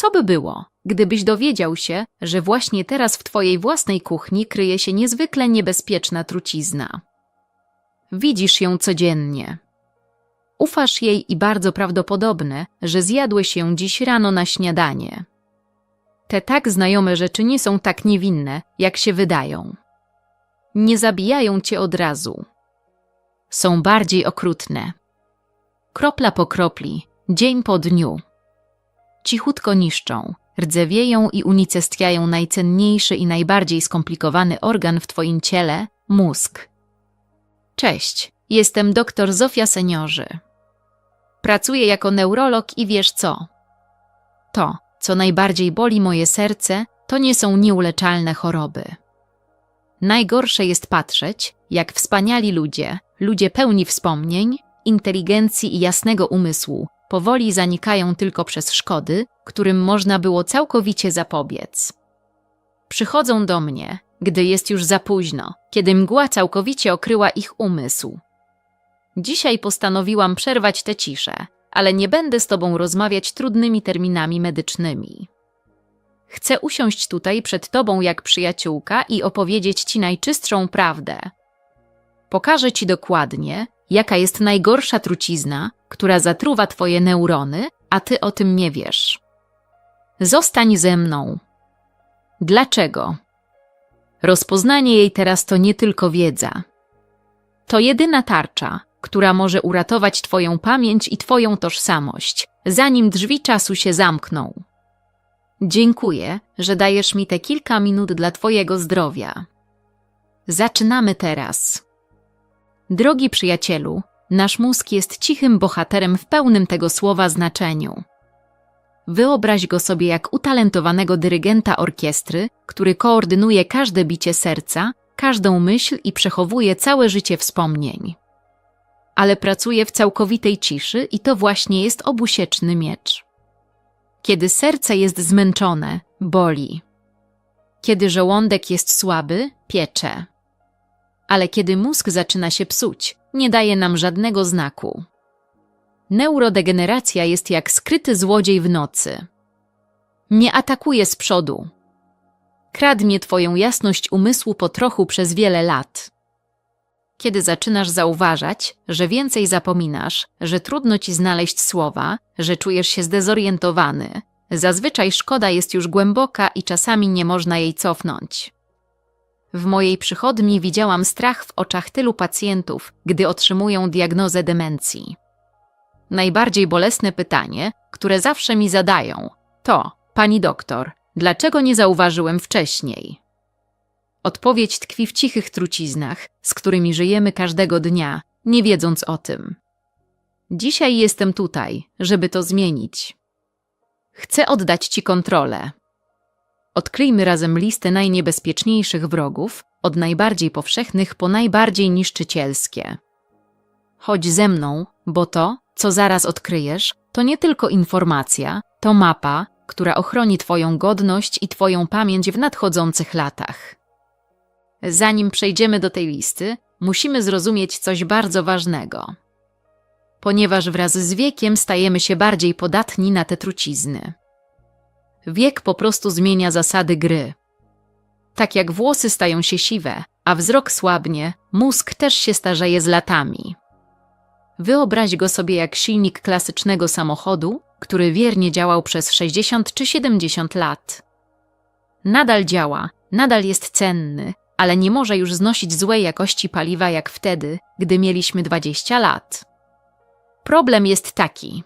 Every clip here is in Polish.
Co by było, gdybyś dowiedział się, że właśnie teraz w twojej własnej kuchni kryje się niezwykle niebezpieczna trucizna? Widzisz ją codziennie. Ufasz jej i bardzo prawdopodobne, że zjadłeś ją dziś rano na śniadanie. Te tak znajome rzeczy nie są tak niewinne, jak się wydają. Nie zabijają cię od razu. Są bardziej okrutne. Kropla po kropli, dzień po dniu. Cichutko niszczą, rdzewieją i unicestwiają najcenniejszy i najbardziej skomplikowany organ w twoim ciele mózg. Cześć, jestem dr Zofia Seniorzy. Pracuję jako neurolog i wiesz co? To, co najbardziej boli moje serce, to nie są nieuleczalne choroby. Najgorsze jest patrzeć, jak wspaniali ludzie, ludzie pełni wspomnień, inteligencji i jasnego umysłu, powoli zanikają tylko przez szkody, którym można było całkowicie zapobiec. Przychodzą do mnie, gdy jest już za późno, kiedy mgła całkowicie okryła ich umysł. Dzisiaj postanowiłam przerwać tę ciszę, ale nie będę z tobą rozmawiać trudnymi terminami medycznymi. Chcę usiąść tutaj przed tobą jak przyjaciółka i opowiedzieć ci najczystszą prawdę. Pokażę ci dokładnie, jaka jest najgorsza trucizna, która zatruwa twoje neurony, a ty o tym nie wiesz. Zostań ze mną. Dlaczego? Rozpoznanie jej teraz to nie tylko wiedza. To jedyna tarcza, która może uratować Twoją pamięć i Twoją tożsamość, zanim drzwi czasu się zamkną. Dziękuję, że dajesz mi te kilka minut dla Twojego zdrowia. Zaczynamy teraz. Drogi przyjacielu, nasz mózg jest cichym bohaterem w pełnym tego słowa znaczeniu. Wyobraź go sobie jak utalentowanego dyrygenta orkiestry, który koordynuje każde bicie serca, każdą myśl i przechowuje całe życie wspomnień. Ale pracuje w całkowitej ciszy i to właśnie jest obusieczny miecz. Kiedy serce jest zmęczone, boli. Kiedy żołądek jest słaby, piecze. Ale kiedy mózg zaczyna się psuć, nie daje nam żadnego znaku. Neurodegeneracja jest jak skryty złodziej w nocy. Nie atakuje z przodu. Kradnie twoją jasność umysłu po trochu przez wiele lat. Kiedy zaczynasz zauważać, że więcej zapominasz, że trudno ci znaleźć słowa, że czujesz się zdezorientowany, zazwyczaj szkoda jest już głęboka i czasami nie można jej cofnąć. W mojej przychodni widziałam strach w oczach tylu pacjentów, gdy otrzymują diagnozę demencji. Najbardziej bolesne pytanie, które zawsze mi zadają, to: Pani doktor, dlaczego nie zauważyłem wcześniej? Odpowiedź tkwi w cichych truciznach, z którymi żyjemy każdego dnia, nie wiedząc o tym. Dzisiaj jestem tutaj, żeby to zmienić. Chcę oddać Ci kontrolę. Odkryjmy razem listę najniebezpieczniejszych wrogów, od najbardziej powszechnych po najbardziej niszczycielskie. Chodź ze mną, bo to, co zaraz odkryjesz, to nie tylko informacja, to mapa, która ochroni Twoją godność i Twoją pamięć w nadchodzących latach. Zanim przejdziemy do tej listy, musimy zrozumieć coś bardzo ważnego. Ponieważ wraz z wiekiem stajemy się bardziej podatni na te trucizny. Wiek po prostu zmienia zasady gry. Tak jak włosy stają się siwe, a wzrok słabnie, mózg też się starzeje z latami. Wyobraź go sobie jak silnik klasycznego samochodu, który wiernie działał przez 60 czy 70 lat. Nadal działa, nadal jest cenny, ale nie może już znosić złej jakości paliwa jak wtedy, gdy mieliśmy 20 lat. Problem jest taki.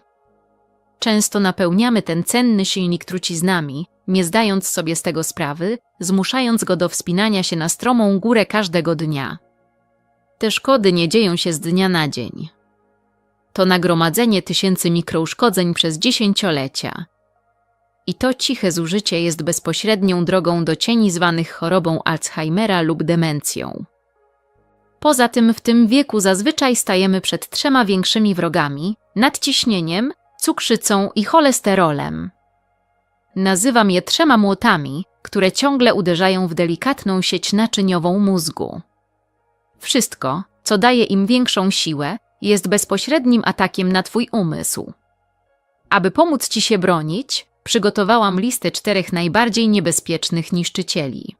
Często napełniamy ten cenny silnik truciznami, nie zdając sobie z tego sprawy, zmuszając go do wspinania się na stromą górę każdego dnia. Te szkody nie dzieją się z dnia na dzień. To nagromadzenie tysięcy mikrouszkodzeń przez dziesięciolecia. I to ciche zużycie jest bezpośrednią drogą do cieni zwanych chorobą Alzheimera lub demencją. Poza tym w tym wieku zazwyczaj stajemy przed trzema większymi wrogami nadciśnieniem, cukrzycą i cholesterolem. Nazywam je trzema młotami, które ciągle uderzają w delikatną sieć naczyniową mózgu. Wszystko, co daje im większą siłę, jest bezpośrednim atakiem na Twój umysł. Aby pomóc Ci się bronić, przygotowałam listę czterech najbardziej niebezpiecznych niszczycieli.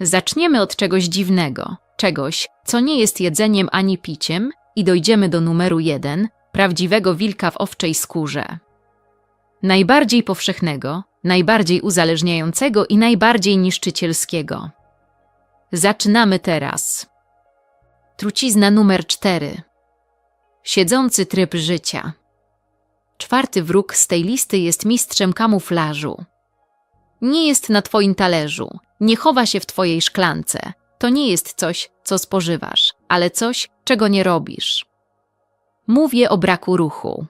Zaczniemy od czegoś dziwnego, czegoś, co nie jest jedzeniem ani piciem, i dojdziemy do numeru jeden prawdziwego wilka w owczej skórze. Najbardziej powszechnego, najbardziej uzależniającego i najbardziej niszczycielskiego. Zaczynamy teraz. Trucizna numer cztery. Siedzący tryb życia. Czwarty wróg z tej listy jest mistrzem kamuflażu. Nie jest na twoim talerzu, nie chowa się w twojej szklance. To nie jest coś, co spożywasz, ale coś, czego nie robisz. Mówię o braku ruchu.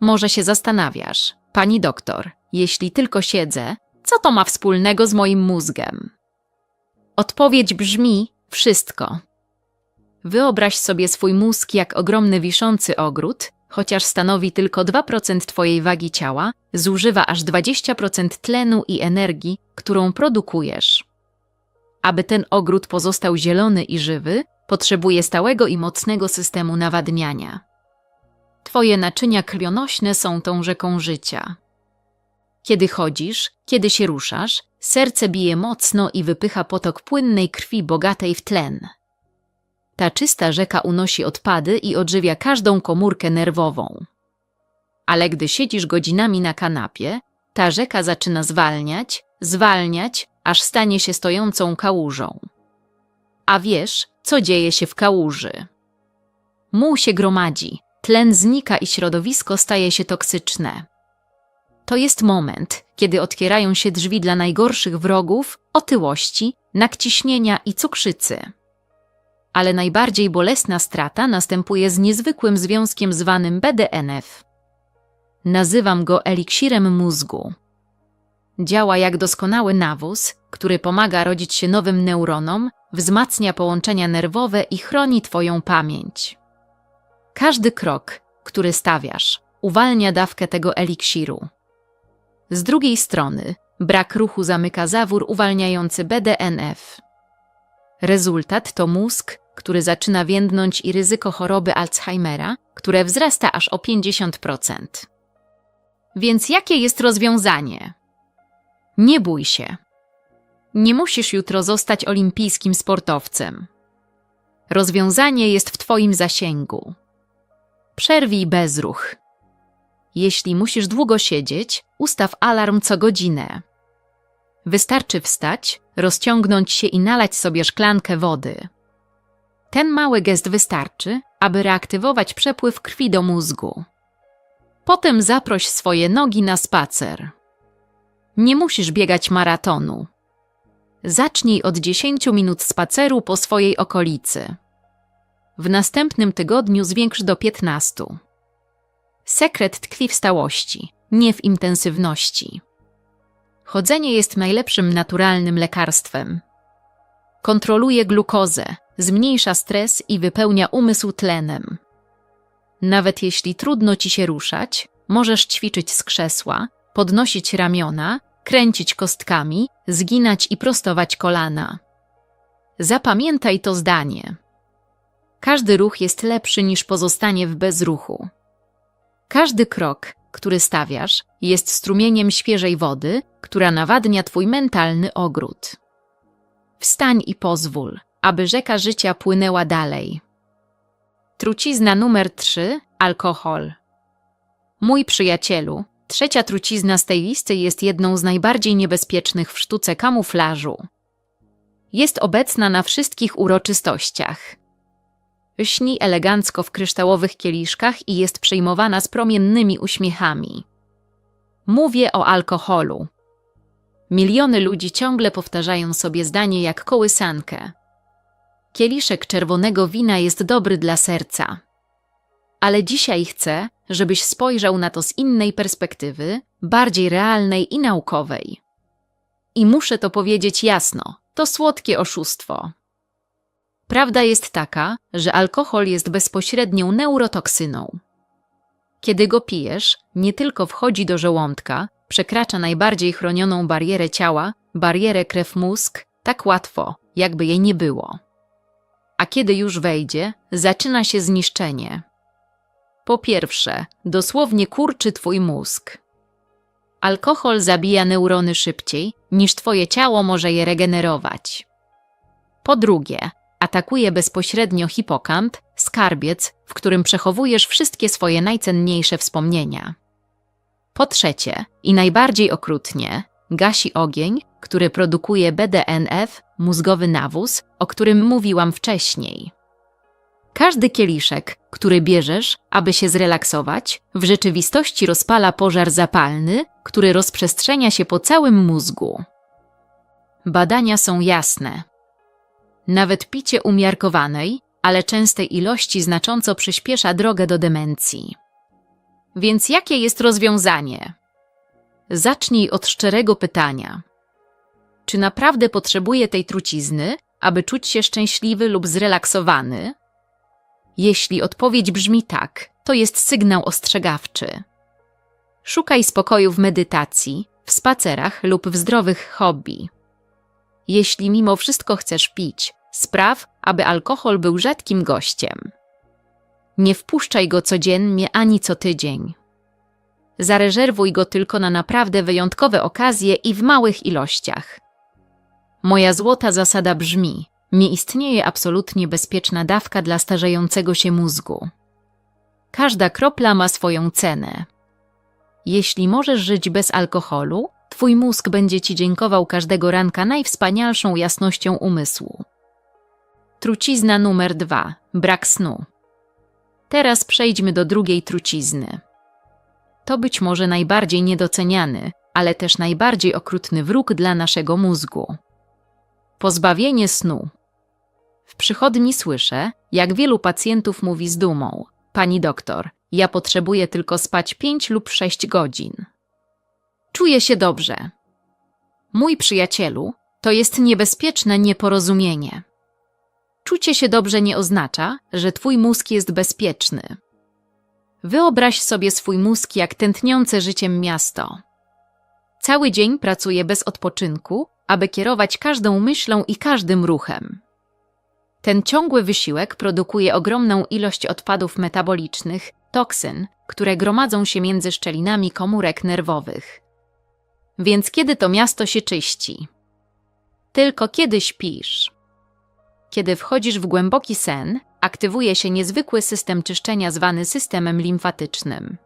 Może się zastanawiasz, pani doktor, jeśli tylko siedzę, co to ma wspólnego z moim mózgem? Odpowiedź brzmi wszystko. Wyobraź sobie swój mózg jak ogromny wiszący ogród, chociaż stanowi tylko 2% Twojej wagi ciała, zużywa aż 20% tlenu i energii, którą produkujesz. Aby ten ogród pozostał zielony i żywy, potrzebuje stałego i mocnego systemu nawadniania. Twoje naczynia krwionośne są tą rzeką życia. Kiedy chodzisz, kiedy się ruszasz, serce bije mocno i wypycha potok płynnej krwi bogatej w tlen. Ta czysta rzeka unosi odpady i odżywia każdą komórkę nerwową. Ale gdy siedzisz godzinami na kanapie, ta rzeka zaczyna zwalniać, zwalniać, aż stanie się stojącą kałużą. A wiesz, co dzieje się w kałuży? Muł się gromadzi, tlen znika i środowisko staje się toksyczne. To jest moment, kiedy otwierają się drzwi dla najgorszych wrogów, otyłości, nakciśnienia i cukrzycy. Ale najbardziej bolesna strata następuje z niezwykłym związkiem zwanym BDNF. Nazywam go eliksirem mózgu. Działa jak doskonały nawóz, który pomaga rodzić się nowym neuronom, wzmacnia połączenia nerwowe i chroni Twoją pamięć. Każdy krok, który stawiasz, uwalnia dawkę tego eliksiru. Z drugiej strony, brak ruchu zamyka zawór uwalniający BDNF. Rezultat to mózg, który zaczyna więdnąć i ryzyko choroby Alzheimera, które wzrasta aż o 50%. Więc jakie jest rozwiązanie? Nie bój się. Nie musisz jutro zostać olimpijskim sportowcem. Rozwiązanie jest w Twoim zasięgu. Przerwij bezruch. Jeśli musisz długo siedzieć, ustaw alarm co godzinę. Wystarczy wstać, rozciągnąć się i nalać sobie szklankę wody. Ten mały gest wystarczy, aby reaktywować przepływ krwi do mózgu. Potem zaproś swoje nogi na spacer. Nie musisz biegać maratonu. Zacznij od 10 minut spaceru po swojej okolicy. W następnym tygodniu zwiększ do 15. Sekret tkwi w stałości, nie w intensywności. Chodzenie jest najlepszym naturalnym lekarstwem. Kontroluje glukozę, zmniejsza stres i wypełnia umysł tlenem. Nawet jeśli trudno ci się ruszać, możesz ćwiczyć z krzesła, podnosić ramiona, kręcić kostkami, zginać i prostować kolana. Zapamiętaj to zdanie. Każdy ruch jest lepszy niż pozostanie w bezruchu. Każdy krok, który stawiasz, jest strumieniem świeżej wody, która nawadnia twój mentalny ogród. Wstań i pozwól, aby rzeka życia płynęła dalej. Trucizna numer 3 alkohol. Mój przyjacielu, trzecia trucizna z tej listy jest jedną z najbardziej niebezpiecznych w sztuce kamuflażu. Jest obecna na wszystkich uroczystościach. Śni elegancko w kryształowych kieliszkach i jest przejmowana z promiennymi uśmiechami. Mówię o alkoholu. Miliony ludzi ciągle powtarzają sobie zdanie jak kołysankę. Kieliszek czerwonego wina jest dobry dla serca. Ale dzisiaj chcę, żebyś spojrzał na to z innej perspektywy, bardziej realnej i naukowej. I muszę to powiedzieć jasno: to słodkie oszustwo. Prawda jest taka, że alkohol jest bezpośrednią neurotoksyną. Kiedy go pijesz, nie tylko wchodzi do żołądka, przekracza najbardziej chronioną barierę ciała, barierę krew-mózg, tak łatwo, jakby jej nie było. A kiedy już wejdzie, zaczyna się zniszczenie. Po pierwsze, dosłownie kurczy twój mózg. Alkohol zabija neurony szybciej, niż twoje ciało może je regenerować. Po drugie, atakuje bezpośrednio hipokamp, skarbiec, w którym przechowujesz wszystkie swoje najcenniejsze wspomnienia. Po trzecie, i najbardziej okrutnie, gasi ogień, który produkuje BDNF, mózgowy nawóz, o którym mówiłam wcześniej. Każdy kieliszek, który bierzesz, aby się zrelaksować, w rzeczywistości rozpala pożar zapalny, który rozprzestrzenia się po całym mózgu. Badania są jasne. Nawet picie umiarkowanej, ale częstej ilości znacząco przyspiesza drogę do demencji. Więc jakie jest rozwiązanie? Zacznij od szczerego pytania. Czy naprawdę potrzebuję tej trucizny, aby czuć się szczęśliwy lub zrelaksowany? Jeśli odpowiedź brzmi tak, to jest sygnał ostrzegawczy. Szukaj spokoju w medytacji, w spacerach lub w zdrowych hobby. Jeśli mimo wszystko chcesz pić, spraw, aby alkohol był rzadkim gościem. Nie wpuszczaj go codziennie ani co tydzień. Zarezerwuj go tylko na naprawdę wyjątkowe okazje i w małych ilościach. Moja złota zasada brzmi: nie istnieje absolutnie bezpieczna dawka dla starzejącego się mózgu. Każda kropla ma swoją cenę. Jeśli możesz żyć bez alkoholu, twój mózg będzie ci dziękował każdego ranka najwspanialszą jasnością umysłu. Trucizna numer dwa: brak snu. Teraz przejdźmy do drugiej trucizny. To być może najbardziej niedoceniany, ale też najbardziej okrutny wróg dla naszego mózgu. Pozbawienie snu. Przychodni słyszę, jak wielu pacjentów mówi z dumą: Pani doktor, ja potrzebuję tylko spać 5 lub 6 godzin. Czuję się dobrze. Mój przyjacielu, to jest niebezpieczne nieporozumienie. Czucie się dobrze nie oznacza, że twój mózg jest bezpieczny. Wyobraź sobie swój mózg jak tętniące życiem miasto. Cały dzień pracuje bez odpoczynku, aby kierować każdą myślą i każdym ruchem. Ten ciągły wysiłek produkuje ogromną ilość odpadów metabolicznych, toksyn, które gromadzą się między szczelinami komórek nerwowych. Więc kiedy to miasto się czyści? Tylko kiedy śpisz. Kiedy wchodzisz w głęboki sen, aktywuje się niezwykły system czyszczenia zwany systemem limfatycznym.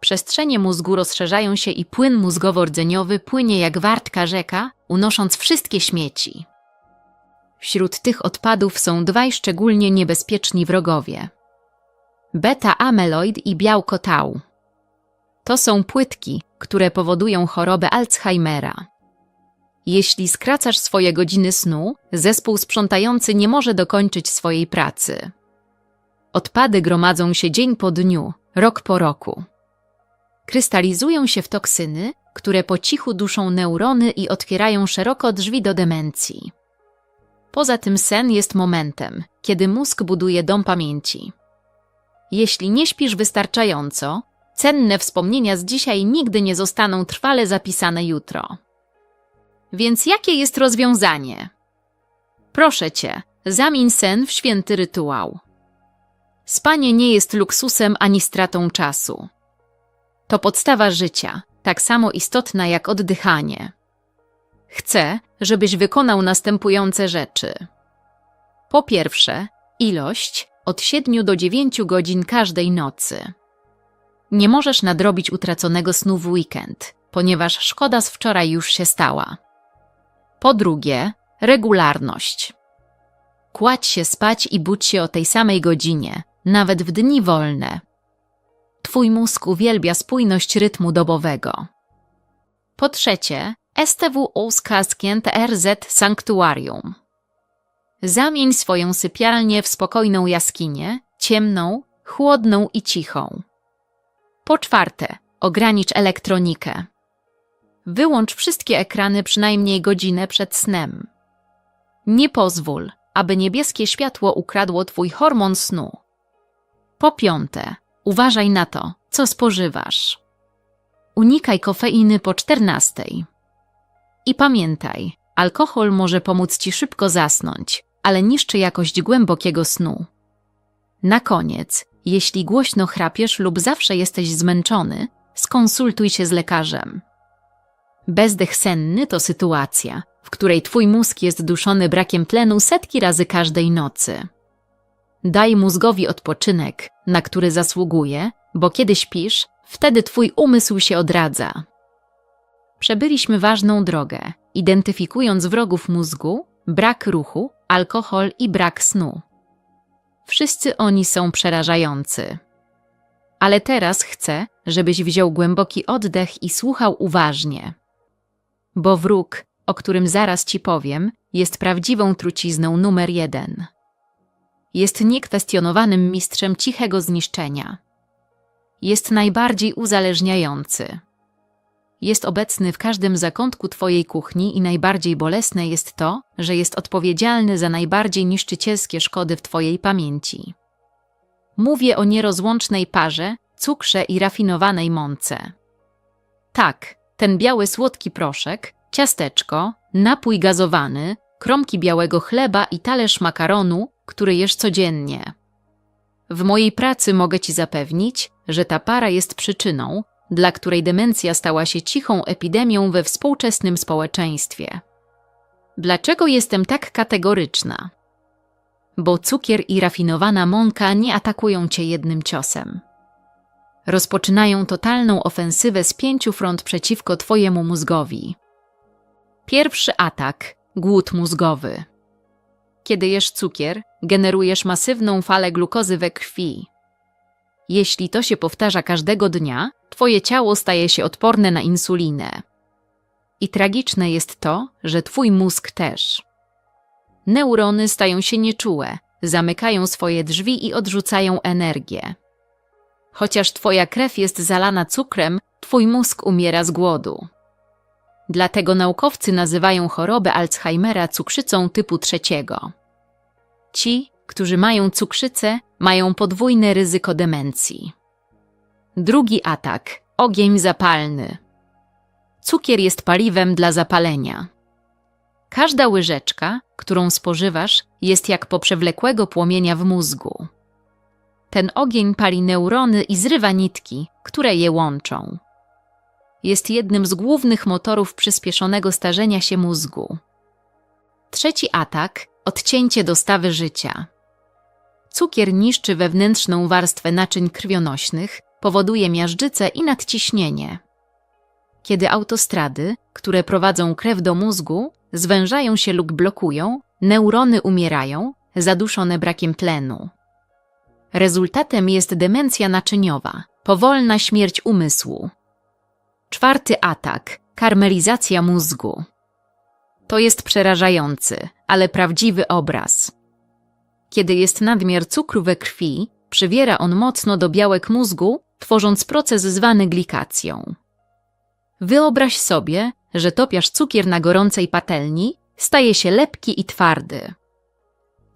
Przestrzenie mózgu rozszerzają się i płyn mózgowo-rdzeniowy płynie jak wartka rzeka, unosząc wszystkie śmieci. Wśród tych odpadów są dwaj szczególnie niebezpieczni wrogowie. Beta-amyloid i białko tau. To są płytki, które powodują chorobę Alzheimera. Jeśli skracasz swoje godziny snu, zespół sprzątający nie może dokończyć swojej pracy. Odpady gromadzą się dzień po dniu, rok po roku. Krystalizują się w toksyny, które po cichu duszą neurony i otwierają szeroko drzwi do demencji. Poza tym sen jest momentem, kiedy mózg buduje dom pamięci. Jeśli nie śpisz wystarczająco, cenne wspomnienia z dzisiaj nigdy nie zostaną trwale zapisane jutro. Więc jakie jest rozwiązanie? Proszę cię, zamień sen w święty rytuał. Spanie nie jest luksusem ani stratą czasu. To podstawa życia, tak samo istotna jak oddychanie. Chcę, żebyś wykonał następujące rzeczy. Po pierwsze, ilość od 7 do 9 godzin każdej nocy. Nie możesz nadrobić utraconego snu w weekend, ponieważ szkoda z wczoraj już się stała. Po drugie, regularność. Kładź się spać i budź się o tej samej godzinie, nawet w dni wolne. Twój mózg uwielbia spójność rytmu dobowego. Po trzecie, STW Ouskasként RZ Sanktuarium. Zamień swoją sypialnię w spokojną jaskinię, ciemną, chłodną i cichą. Po czwarte, ogranicz elektronikę. Wyłącz wszystkie ekrany przynajmniej godzinę przed snem. Nie pozwól, aby niebieskie światło ukradło twój hormon snu. Po piąte, uważaj na to, co spożywasz. Unikaj kofeiny po czternastej. I pamiętaj, alkohol może pomóc ci szybko zasnąć, ale niszczy jakość głębokiego snu. Na koniec, jeśli głośno chrapiesz lub zawsze jesteś zmęczony, skonsultuj się z lekarzem. Bezdech senny to sytuacja, w której twój mózg jest duszony brakiem tlenu setki razy każdej nocy. Daj mózgowi odpoczynek, na który zasługuje, bo kiedy śpisz, wtedy twój umysł się odradza. Przebyliśmy ważną drogę, identyfikując wrogów mózgu, brak ruchu, alkohol i brak snu. Wszyscy oni są przerażający. Ale teraz chcę, żebyś wziął głęboki oddech i słuchał uważnie. Bo wróg, o którym zaraz ci powiem, jest prawdziwą trucizną numer jeden. Jest niekwestionowanym mistrzem cichego zniszczenia. Jest najbardziej uzależniający. Jest obecny w każdym zakątku Twojej kuchni i najbardziej bolesne jest to, że jest odpowiedzialny za najbardziej niszczycielskie szkody w Twojej pamięci. Mówię o nierozłącznej parze, cukrze i rafinowanej mące. Tak, ten biały słodki proszek, ciasteczko, napój gazowany, kromki białego chleba i talerz makaronu, który jesz codziennie. W mojej pracy mogę Ci zapewnić, że ta para jest przyczyną, dla której demencja stała się cichą epidemią we współczesnym społeczeństwie. Dlaczego jestem tak kategoryczna? Bo cukier i rafinowana mąka nie atakują cię jednym ciosem. Rozpoczynają totalną ofensywę z pięciu front przeciwko twojemu mózgowi. Pierwszy atak głód mózgowy. Kiedy jesz cukier, generujesz masywną falę glukozy we krwi. Jeśli to się powtarza każdego dnia, twoje ciało staje się odporne na insulinę. I tragiczne jest to, że twój mózg też. Neurony stają się nieczułe, zamykają swoje drzwi i odrzucają energię. Chociaż twoja krew jest zalana cukrem, twój mózg umiera z głodu. Dlatego naukowcy nazywają chorobę Alzheimera cukrzycą typu trzeciego. Ci, którzy mają cukrzycę, mają podwójne ryzyko demencji. Drugi atak ogień zapalny. Cukier jest paliwem dla zapalenia. Każda łyżeczka, którą spożywasz, jest jak po przewlekłego płomienia w mózgu. Ten ogień pali neurony i zrywa nitki, które je łączą. Jest jednym z głównych motorów przyspieszonego starzenia się mózgu. Trzeci atak odcięcie dostawy życia. Cukier niszczy wewnętrzną warstwę naczyń krwionośnych, powoduje miażdżycę i nadciśnienie. Kiedy autostrady, które prowadzą krew do mózgu, zwężają się lub blokują, neurony umierają, zaduszone brakiem tlenu. Rezultatem jest demencja naczyniowa, powolna śmierć umysłu. Czwarty atak karmelizacja mózgu. To jest przerażający, ale prawdziwy obraz. Kiedy jest nadmiar cukru we krwi, przywiera on mocno do białek mózgu, tworząc proces zwany glikacją. Wyobraź sobie, że topiasz cukier na gorącej patelni, staje się lepki i twardy.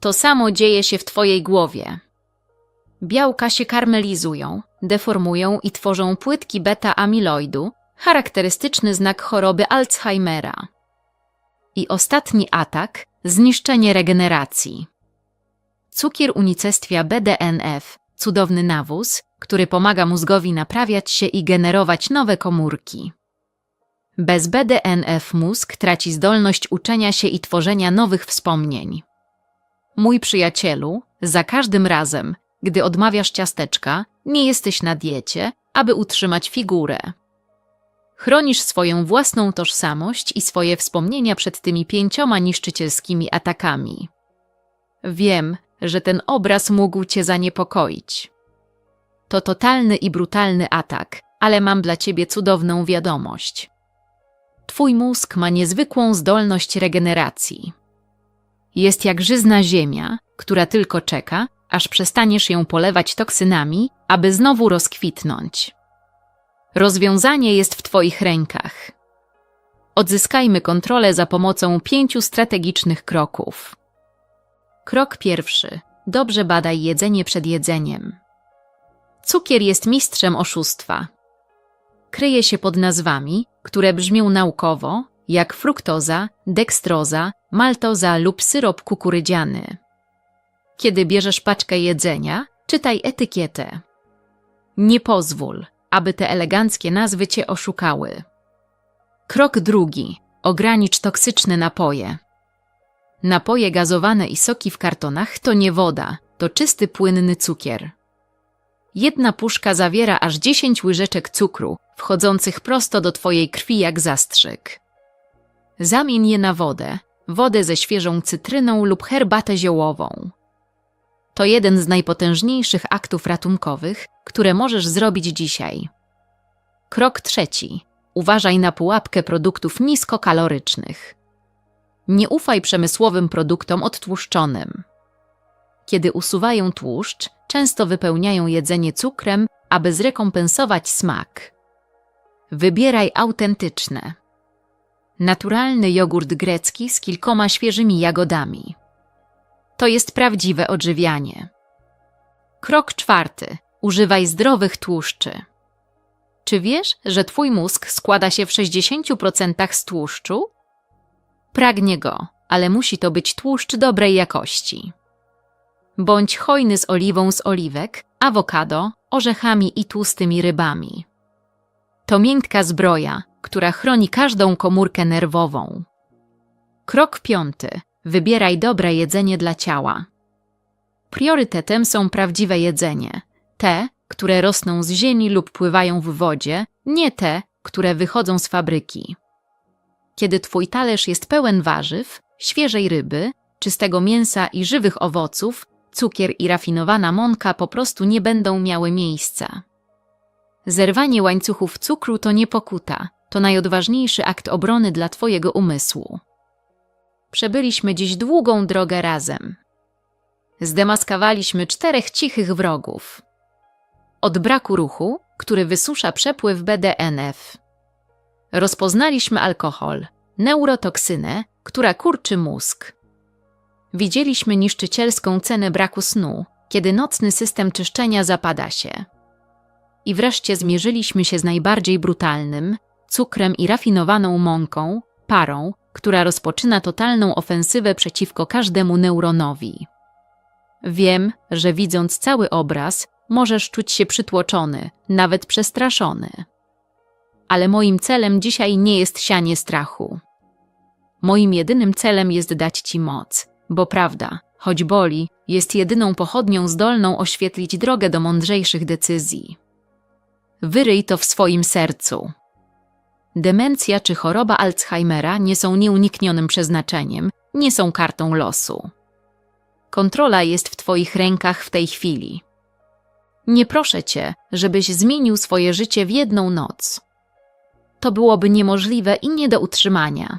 To samo dzieje się w Twojej głowie. Białka się karmelizują, deformują i tworzą płytki beta-amiloidu, charakterystyczny znak choroby Alzheimera. I ostatni atak zniszczenie regeneracji. Cukier unicestwia BDNF, cudowny nawóz, który pomaga mózgowi naprawiać się i generować nowe komórki. Bez BDNF mózg traci zdolność uczenia się i tworzenia nowych wspomnień. Mój przyjacielu, za każdym razem, gdy odmawiasz ciasteczka, nie jesteś na diecie, aby utrzymać figurę. Chronisz swoją własną tożsamość i swoje wspomnienia przed tymi pięcioma niszczycielskimi atakami. Wiem, że ten obraz mógł cię zaniepokoić. To totalny i brutalny atak, ale mam dla ciebie cudowną wiadomość. Twój mózg ma niezwykłą zdolność regeneracji. Jest jak żyzna ziemia, która tylko czeka, aż przestaniesz ją polewać toksynami, aby znowu rozkwitnąć. Rozwiązanie jest w Twoich rękach. Odzyskajmy kontrolę za pomocą pięciu strategicznych kroków. Krok pierwszy. Dobrze badaj jedzenie przed jedzeniem. Cukier jest mistrzem oszustwa. Kryje się pod nazwami, które brzmią naukowo, jak fruktoza, dekstroza, maltoza lub syrop kukurydziany. Kiedy bierzesz paczkę jedzenia, czytaj etykietę. Nie pozwól, aby te eleganckie nazwy cię oszukały. Krok drugi. Ogranicz toksyczne napoje. Napoje gazowane i soki w kartonach to nie woda, to czysty płynny cukier. Jedna puszka zawiera aż 10 łyżeczek cukru, wchodzących prosto do twojej krwi jak zastrzyk. Zamień je na wodę, wodę ze świeżą cytryną lub herbatę ziołową. To jeden z najpotężniejszych aktów ratunkowych, które możesz zrobić dzisiaj. Krok trzeci. Uważaj na pułapkę produktów niskokalorycznych. Nie ufaj przemysłowym produktom odtłuszczonym. Kiedy usuwają tłuszcz, często wypełniają jedzenie cukrem, aby zrekompensować smak. Wybieraj autentyczne. Naturalny jogurt grecki z kilkoma świeżymi jagodami. To jest prawdziwe odżywianie. Krok czwarty. Używaj zdrowych tłuszczy. Czy wiesz, że twój mózg składa się w 60% z tłuszczu? Pragnie go, ale musi to być tłuszcz dobrej jakości. Bądź hojny z oliwą z oliwek, awokado, orzechami i tłustymi rybami. To miękka zbroja, która chroni każdą komórkę nerwową. Krok piąty. Wybieraj dobre jedzenie dla ciała. Priorytetem są prawdziwe jedzenie, te, które rosną z ziemi lub pływają w wodzie, nie te, które wychodzą z fabryki. Kiedy twój talerz jest pełen warzyw, świeżej ryby, czystego mięsa i żywych owoców, cukier i rafinowana mąka po prostu nie będą miały miejsca. Zerwanie łańcuchów cukru to nie pokuta, to najodważniejszy akt obrony dla twojego umysłu. Przebyliśmy dziś długą drogę razem. Zdemaskowaliśmy czterech cichych wrogów. Od braku ruchu, który wysusza przepływ BDNF. Rozpoznaliśmy alkohol, neurotoksynę, która kurczy mózg. Widzieliśmy niszczycielską cenę braku snu, kiedy nocny system czyszczenia zapada się. I wreszcie zmierzyliśmy się z najbardziej brutalnym cukrem i rafinowaną mąką, parą, która rozpoczyna totalną ofensywę przeciwko każdemu neuronowi. Wiem, że widząc cały obraz, możesz czuć się przytłoczony, nawet przestraszony. Ale moim celem dzisiaj nie jest sianie strachu. Moim jedynym celem jest dać ci moc, bo prawda, choć boli, jest jedyną pochodnią zdolną oświetlić drogę do mądrzejszych decyzji. Wyryj to w swoim sercu. Demencja czy choroba Alzheimera nie są nieuniknionym przeznaczeniem, nie są kartą losu. Kontrola jest w Twoich rękach w tej chwili. Nie proszę Cię, żebyś zmienił swoje życie w jedną noc. To byłoby niemożliwe i nie do utrzymania.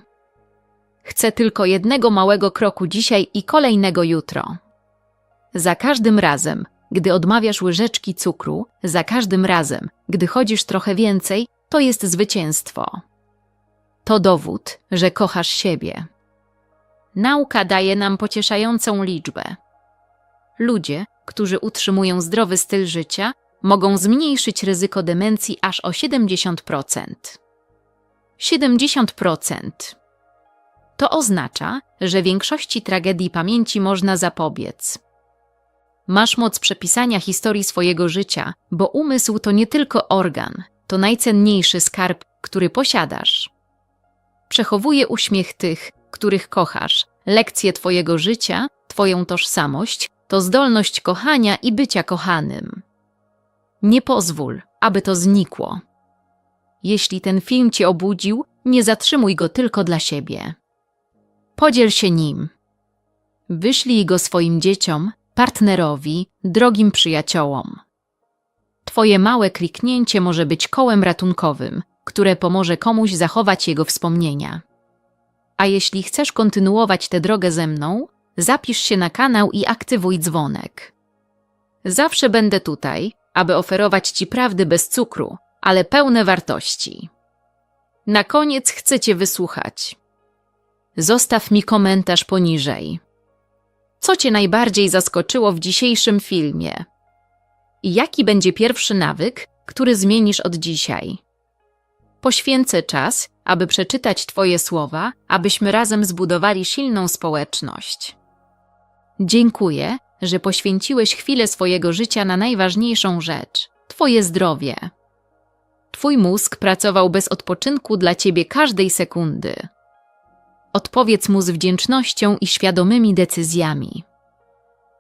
Chcę tylko jednego małego kroku dzisiaj i kolejnego jutro. Za każdym razem, gdy odmawiasz łyżeczki cukru, za każdym razem, gdy chodzisz trochę więcej, to jest zwycięstwo. To dowód, że kochasz siebie. Nauka daje nam pocieszającą liczbę. Ludzie, którzy utrzymują zdrowy styl życia, mogą zmniejszyć ryzyko demencji aż o 70%. 70%. To oznacza, że większości tragedii pamięci można zapobiec. Masz moc przepisania historii swojego życia, bo umysł to nie tylko organ, to najcenniejszy skarb, który posiadasz. Przechowuje uśmiech tych, których kochasz, lekcje Twojego życia, Twoją tożsamość, to zdolność kochania i bycia kochanym. Nie pozwól, aby to znikło. Jeśli ten film Cię obudził, nie zatrzymuj go tylko dla siebie. Podziel się nim. Wyślij go swoim dzieciom, partnerowi, drogim przyjaciołom. Twoje małe kliknięcie może być kołem ratunkowym, które pomoże komuś zachować jego wspomnienia. A jeśli chcesz kontynuować tę drogę ze mną, zapisz się na kanał i aktywuj dzwonek. Zawsze będę tutaj, aby oferować Ci prawdy bez cukru, ale pełne wartości. Na koniec chcę Cię wysłuchać. Zostaw mi komentarz poniżej. Co Cię najbardziej zaskoczyło w dzisiejszym filmie? I jaki będzie pierwszy nawyk, który zmienisz od dzisiaj? Poświęcę czas, aby przeczytać Twoje słowa, abyśmy razem zbudowali silną społeczność. Dziękuję, że poświęciłeś chwilę swojego życia na najważniejszą rzecz Twoje zdrowie. Twój mózg pracował bez odpoczynku dla ciebie każdej sekundy. Odpowiedz mu z wdzięcznością i świadomymi decyzjami.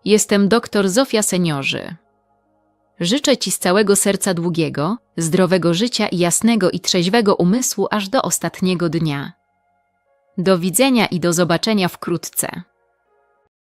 Jestem doktor Zofia Seniorzy. Życzę Ci z całego serca długiego, zdrowego życia i jasnego i trzeźwego umysłu aż do ostatniego dnia. Do widzenia i do zobaczenia wkrótce.